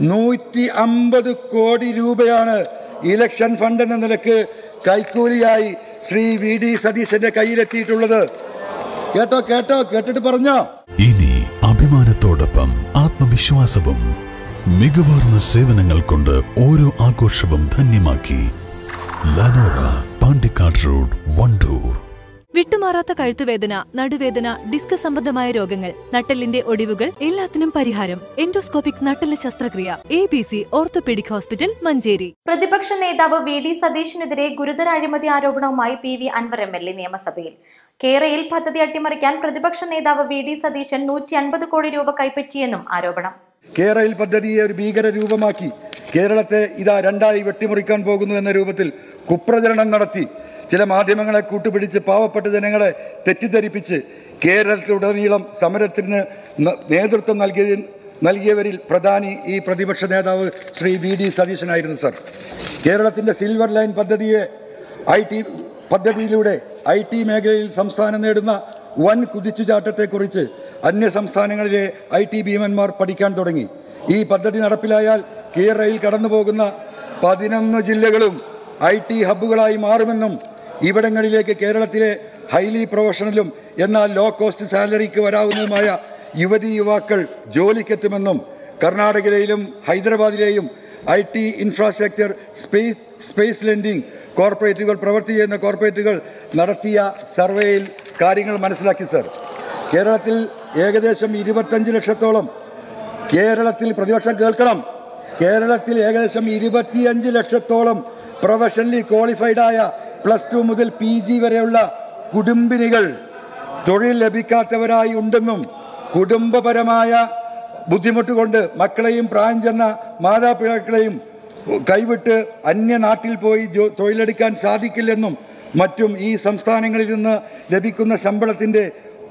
നൂറ്റി അമ്പത് കോടി രൂപയാണ് ഇലക്ഷൻ ഫണ്ട് എന്ന നിലയ്ക്ക് കൈക്കൂലിയായി ശ്രീ വി ഡി സതീശന്റെ കയ്യിലെത്തിയിട്ടുള്ളത്. കേട്ടോ കേട്ടോ കേട്ടിട്ട് പറഞ്ഞോ? ഇനി അഭിമാനത്തോടൊപ്പം ആത്മവിശ്വാസവും മികവാർന്ന സേവനങ്ങൾ കൊണ്ട് ഓരോ ആഘോഷവും ധന്യമാക്കി ലനോറ പാണ്ടിക്കാട് റോഡ് വണ്ടൂർ വിട്ടുമാറാത്ത കഴുത്തുവേദന നടുവേദന ഡിസ്ക് സംബന്ധമായ രോഗങ്ങൾ നട്ടലിന്റെ ഒടിവുകൾ എല്ലാത്തിനും പരിഹാരം. എൻഡോസ്കോപ്പിക് നട്ടൽ ശസ്ത്രക്രിയ. A B C orthopaedic hospital Manjeri. പ്രതിപക്ഷ നേതാവ് വി ഡി സതീഷിനെതിരെ ഗുരുതര അഴിമതി ആരോപണവുമായി P V Anvar M L A നിയമസഭയിൽ. കേരയിൽ പദ്ധതി അട്ടിമറിക്കാൻ പ്രതിപക്ഷ നേതാവ് വി ഡി സതീശൻ നൂറ്റി അൻപത് കോടി രൂപ കൈപ്പറ്റിയെന്നും ആരോപണം. കേരയിൽ പദ്ധതിയെ ഒരു ഭീകര രൂപമാക്കി. കേരളത്തെ ഇതാ രണ്ടായി വെട്ടിമുറിക്കാൻ പോകുന്നു എന്ന രൂപത്തിൽ കുപ്രചരണം നടത്തി. ചില മാധ്യമങ്ങളെ കൂട്ടുപിടിച്ച് പാവപ്പെട്ട ജനങ്ങളെ തെറ്റിദ്ധരിപ്പിച്ച് കേരളത്തിലുടനീളം സമരത്തിന് നേതൃത്വം നൽകിയ നൽകിയവരിൽ പ്രധാനി ഈ പ്രതിപക്ഷ നേതാവ് ശ്രീ വി ഡി സതീശനായിരുന്നു സർ. കേരളത്തിന്റെ സിൽവർ ലൈൻ പദ്ധതിയെ ഐ ടി പദ്ധതിയിലൂടെ ഐ ടി മേഖലയിൽ സംസ്ഥാനം നേടുന്ന വൻ കുതിച്ചുചാട്ടത്തെക്കുറിച്ച് അന്യ സംസ്ഥാനങ്ങളിലെ ഐ ടി ഭീമന്മാർ പഠിക്കാൻ തുടങ്ങി. ഈ പദ്ധതി നടപ്പിലായാൽ കേരളയിൽ കടന്നു പോകുന്ന പതിനൊന്ന് ജില്ലകളും ഐ ടി ഹബ്ബുകളായി മാറുമെന്നും ഇവിടങ്ങളിലേക്ക് കേരളത്തിലെ ഹൈലി പ്രൊഫഷണലും എന്നാൽ ലോ കോസ്റ്റ് സാലറിക്ക് വരാവുന്നതുമായ യുവതി യുവാക്കൾ ജോലിക്കെത്തുമെന്നും കർണാടകയിലെയും ഹൈദരാബാദിലെയും I T infrastructure space space lending കോർപ്പറേറ്റുകൾ പ്രവർത്തി ചെയ്യുന്ന കോർപ്പറേറ്റുകൾ നടത്തിയ സർവേയിൽ കാര്യങ്ങൾ മനസ്സിലാക്കി സർ കേരളത്തിൽ ഏകദേശം ഇരുപത്തഞ്ച് ലക്ഷത്തോളം കേരളത്തിൽ പ്രതിപക്ഷം കേൾക്കണം. കേരളത്തിൽ ഏകദേശം ഇരുപത്തിയഞ്ച് ലക്ഷത്തോളം പ്രൊഫഷണലി ക്വാളിഫൈഡായ പ്ലസ് ടു മുതൽ പി ജി വരെയുള്ള കുടുംബിനികൾ തൊഴിൽ ലഭിക്കാത്തവരായി ഉണ്ടെന്നും കുടുംബപരമായ ബുദ്ധിമുട്ട് കൊണ്ട് മക്കളെയും പ്രായം ചെന്ന മാതാപിതാക്കളെയും കൈവിട്ട് അന്യനാട്ടിൽ പോയി തൊഴിലെടുക്കാൻ സാധിക്കില്ലെന്നും മറ്റും ഈ സംസ്ഥാനങ്ങളിൽ നിന്ന് ലഭിക്കുന്ന ശമ്പളത്തിന്റെ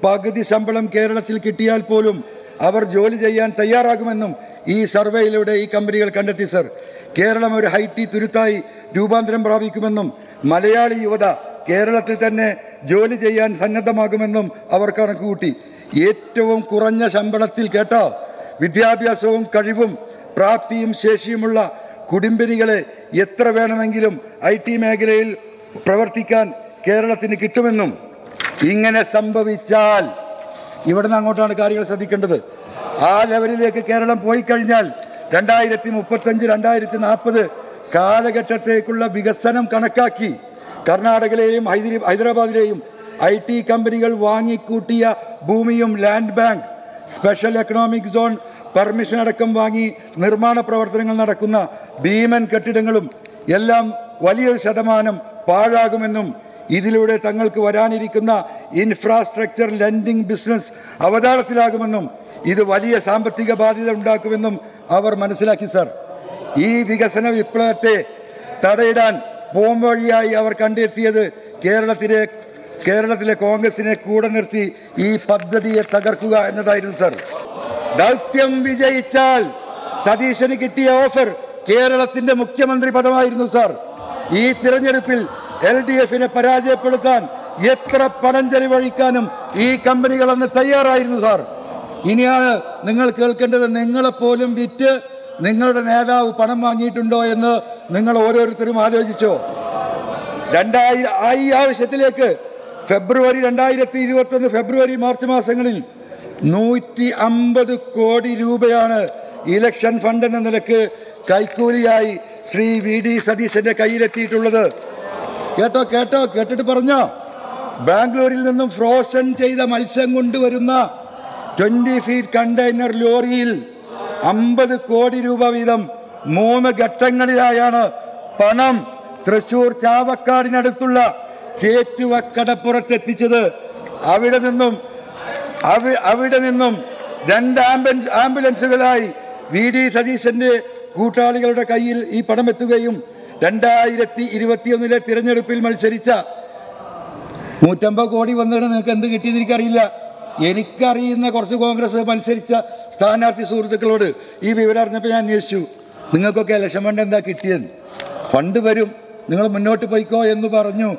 പകുതി ശമ്പളം കേരളത്തിൽ കിട്ടിയാൽ പോലും അവർ ജോലി ചെയ്യാൻ തയ്യാറാകുമെന്നും ഈ സർവേയിലൂടെ ഈ കമ്പനികൾ കണ്ടെത്തി സർ. കേരളം ഒരു ഹൈടി തുരുത്തായി രൂപാന്തരം പ്രാപിക്കുമെന്നും മലയാളി യുവത കേരളത്തിൽ തന്നെ ജോലി ചെയ്യാൻ സന്നദ്ധമാകുമെന്നും അവർ കണക്കുകൂട്ടി. ഏറ്റവും കുറഞ്ഞ ശമ്പളത്തിൽ കേട്ടോ വിദ്യാഭ്യാസവും കഴിവും പ്രാപ്തിയും ശേഷിയുമുള്ള കുടുംബിനികളെ എത്ര വേണമെങ്കിലും ഐ ടി മേഖലയിൽ പ്രവർത്തിക്കാൻ കേരളത്തിന് കിട്ടുമെന്നും ഇങ്ങനെ സംഭവിച്ചാൽ ഇവിടുന്ന് അങ്ങോട്ടാണ് കാര്യങ്ങൾ ശ്രദ്ധിക്കേണ്ടത്. ആ ലെവലിലേക്ക് കേരളം പോയി കഴിഞ്ഞാൽ രണ്ടായിരത്തി മുപ്പത്തഞ്ച് രണ്ടായിരത്തി നാൽപ്പത് കാലഘട്ടത്തേക്കുള്ള വികസനം കണക്കാക്കി കർണാടകയിലെയും ഹൈദരി ഹൈദരാബാദിലെയും ഐ ടി കമ്പനികൾ വാങ്ങിക്കൂട്ടിയ ഭൂമിയും land bank special economic zone permission അടക്കം വാങ്ങി നിർമ്മാണ പ്രവർത്തനങ്ങൾ നടക്കുന്ന ഭീമൻ കെട്ടിടങ്ങളും എല്ലാം വലിയൊരു ശതമാനം പാഴാകുമെന്നും ഇതിലൂടെ തങ്ങൾക്ക് വരാനിരിക്കുന്ന ഇൻഫ്രാസ്ട്രക്ചർ ലെൻഡിംഗ് ബിസിനസ് അവതാളത്തിലാകുമെന്നും ഇത് വലിയ സാമ്പത്തിക ബാധ്യത ഉണ്ടാക്കുമെന്നും അവർ മനസ്സിലാക്കി സർ. ഈ വികസന വിപ്ലവത്തെ തടയിടാൻ പോംവഴിയായി അവർ കണ്ടെത്തിയത് കേരളത്തിലെ കേരളത്തിലെ കോൺഗ്രസിനെ കൂടെ നിർത്തി ഈ പദ്ധതിയെ തകർക്കുക എന്നതായിരുന്നു സർ. ദൗത്യം വിജയിച്ചാൽ സതീശന് കിട്ടിയ ഓഫർ കേരളത്തിന്റെ മുഖ്യമന്ത്രി പദമായിരുന്നു സർ. ഈ തിരഞ്ഞെടുപ്പിൽ എൽ ഡി എഫിനെ പരാജയപ്പെടുത്താൻ എത്ര പണം ചെലവഴിക്കാനും ഈ കമ്പനികൾ അന്ന് തയ്യാറായിരുന്നു സാർ. ഇനിയാണ് നിങ്ങൾ കേൾക്കേണ്ടത് നിങ്ങളെപ്പോലും വിറ്റ് നിങ്ങളുടെ നേതാവ് പണം വാങ്ങിയിട്ടുണ്ടോ എന്ന് നിങ്ങൾ ഓരോരുത്തരും ആലോചിച്ചോ. രണ്ടായിരം ആ ഈ ആവശ്യത്തിലേക്ക് ഫെബ്രുവരി രണ്ടായിരത്തി ഇരുപത്തൊന്ന് ഫെബ്രുവരി മാർച്ച് മാസങ്ങളിൽ നൂറ്റി അമ്പത് കോടി രൂപയാണ് ഇലക്ഷൻ ഫണ്ട് എന്ന നിലയ്ക്ക് കൈക്കൂലിയായി ശ്രീ വി ഡി സതീശന്റെ കയ്യിലെത്തിയിട്ടുള്ളത്. കേട്ടോ കേട്ടോ കേട്ടിട്ട് പറഞ്ഞോ? ബാംഗ്ലൂരിൽ നിന്നും ഫ്രോസൺ ചെയ്ത മത്സ്യം കൊണ്ടുവരുന്ന ട്വന്റി ഫീറ്റ് കണ്ടെയ്നർ ലോറിയിൽ അമ്പത് കോടി രൂപ വീതം മൂന്ന് ഘട്ടങ്ങളിലായാണ് പണം തൃശൂർ ചാവക്കാടിനടുത്തുള്ള ചേറ്റുവക്കടപ്പുറത്ത് എത്തിച്ചത് അവിടെ നിന്നും അവിടെ നിന്നും രണ്ട് ആംബുലൻസ് ആംബുലൻസുകളായി വി ഡി സതീശന്റെ കൂട്ടാളികളുടെ കയ്യിൽ ഈ പണം എത്തുകയും രണ്ടായിരത്തി ഇരുപത്തിയൊന്നിലെ തിരഞ്ഞെടുപ്പിൽ മത്സരിച്ച നൂറ്റമ്പത് കോടി വന്നിട്ട് നിങ്ങൾക്ക് എന്ത് കിട്ടിയെന്ന് എനിക്കറിയില്ല. എനിക്കറിയുന്ന കുറച്ച് കോൺഗ്രസ് മത്സരിച്ച സ്ഥാനാർത്ഥി സുഹൃത്തുക്കളോട് ഈ വിവരം അറിഞ്ഞപ്പോൾ ഞാൻ അന്വേഷിച്ചു. നിങ്ങൾക്കൊക്കെ ഇലക്ഷൻ ഫണ്ട് എന്താ കിട്ടിയെന്ന് ഫണ്ട് വരും. നിങ്ങൾ മുന്നോട്ട് പോയിക്കോ എന്ന് പറഞ്ഞു.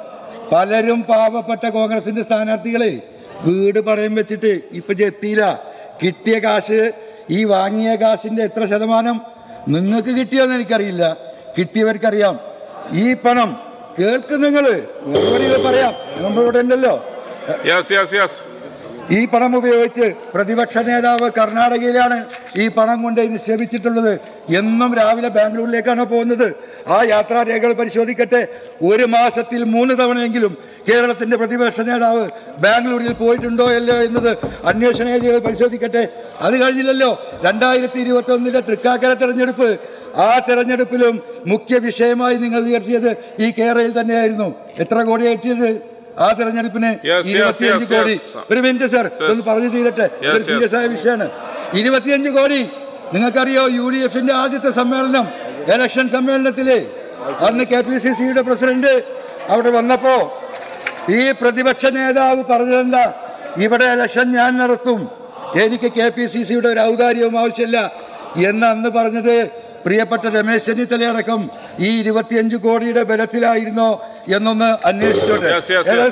പലരും പാവപ്പെട്ട കോൺഗ്രസിന്റെ സ്ഥാനാർത്ഥികളെ വീട് പടയം വെച്ചിട്ട് ഇപ്പം എത്തിയില്ല. കിട്ടിയ കാശ് ഈ വാങ്ങിയ കാശിന്റെ എത്ര ശതമാനം നിങ്ങൾക്ക് കിട്ടിയോന്ന് എനിക്കറിയില്ല. കിട്ടിയവർക്കറിയാം. ഈ പണം കേൾക്കും നിങ്ങൾ മറുപടികൾ പറയാം. നമ്മളിവിടെ ഉണ്ടല്ലോ. യെസ് യെസ് യെസ് ഈ പണം ഉപയോഗിച്ച് പ്രതിപക്ഷ നേതാവ് കർണാടകയിലാണ് ഈ പണം കൊണ്ട് നിക്ഷേപിച്ചിട്ടുള്ളത്. എന്നും രാവിലെ ബാംഗ്ലൂരിലേക്കാണ് പോകുന്നത്? ആ യാത്രാരേഖകൾ പരിശോധിക്കട്ടെ. ഒരു മാസത്തിൽ മൂന്ന് തവണയെങ്കിലും കേരളത്തിന്റെ പ്രതിപക്ഷ നേതാവ് ബാംഗ്ലൂരിൽ പോയിട്ടുണ്ടോ അല്ലോ എന്നത് അന്വേഷണ ഏജികൾ പരിശോധിക്കട്ടെ. അത് കഴിഞ്ഞില്ലല്ലോ. രണ്ടായിരത്തി ഇരുപത്തി ഒന്നിലെ തൃക്കാക്കര തെരഞ്ഞെടുപ്പ്. ആ തെരഞ്ഞെടുപ്പിലും മുഖ്യ വിഷയമായി നിങ്ങൾ ഉയർത്തിയത് ഈ കേരളയിൽ തന്നെയായിരുന്നു. എത്ര കോടി ആ തെരഞ്ഞെടുപ്പിന് ഇരുപത്തിയഞ്ച് കോടി. ഒരു മിനിറ്റ് സാർ ഒന്ന് പറഞ്ഞു തീരട്ടെ. ഒരു സീരിയസ് ആയ വിഷയമാണ്. ഇരുപത്തിയഞ്ച് കോടി. നിങ്ങൾക്കറിയോ യു ഡി എഫിന്റെ ആദ്യത്തെ സമ്മേളനം? ഇലക്ഷൻ സമ്മേളനത്തിൽ അന്ന് കെ പി സി സിയുടെ പ്രസിഡന്റ് അവിടെ വന്നപ്പോ ഈ പ്രതിപക്ഷ നേതാവ് പറഞ്ഞതെന്താ? ഇവിടെ ഇലക്ഷൻ ഞാൻ നടത്തും. എനിക്ക് കെ പി സി സിയുടെ ഒരു ഔദാര്യവും ആവശ്യമില്ല. എന്ന് അന്ന് പറഞ്ഞത് പ്രിയപ്പെട്ട രമേശ് ചെന്നിത്തലയടക്കം ഈ ഇരുപത്തിയഞ്ച് കോടിയുടെ ബലത്തിലായിരുന്നോ എന്നൊന്ന് അന്വേഷിച്ചോട്ടെ.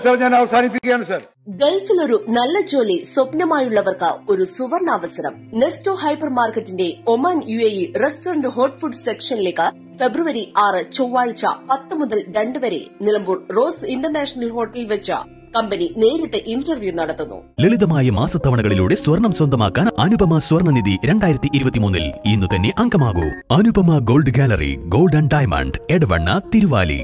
സാർ ഞാൻ അവസാനിപ്പിക്കുകയാണ് സർ. ഗൾഫിലൊരു നല്ല ജോലി സ്വപ്നമായുള്ളവർക്ക് ഒരു സുവർണാവസരം. നെസ്റ്റോ ഹൈപ്പർ മാർക്കറ്റിന്റെ Oman U A E restaurant hot food സെക്ഷനിലേക്ക് ഫെബ്രുവരി ആറ് ചൊവ്വാഴ്ച പത്ത് മുതൽ രണ്ട് വരെ നിലമ്പൂർ റോസ് ഇന്റർനാഷണൽ ഹോട്ടലിൽ വെച്ച് കമ്പനി നേരിട്ട് ഇന്റർവ്യൂ നടത്തുന്നു. ലളിതമായ മാസത്തവണകളിലൂടെ സ്വർണം സ്വന്തമാക്കാൻ അനുപമ സ്വർണനിധി രണ്ടായിരത്തി ഇരുപത്തിമൂന്നിൽ ഇന്ന് തന്നെ അംഗമാകൂ. Anupama gold gallery gold and diamond Edavanna Thiruvali.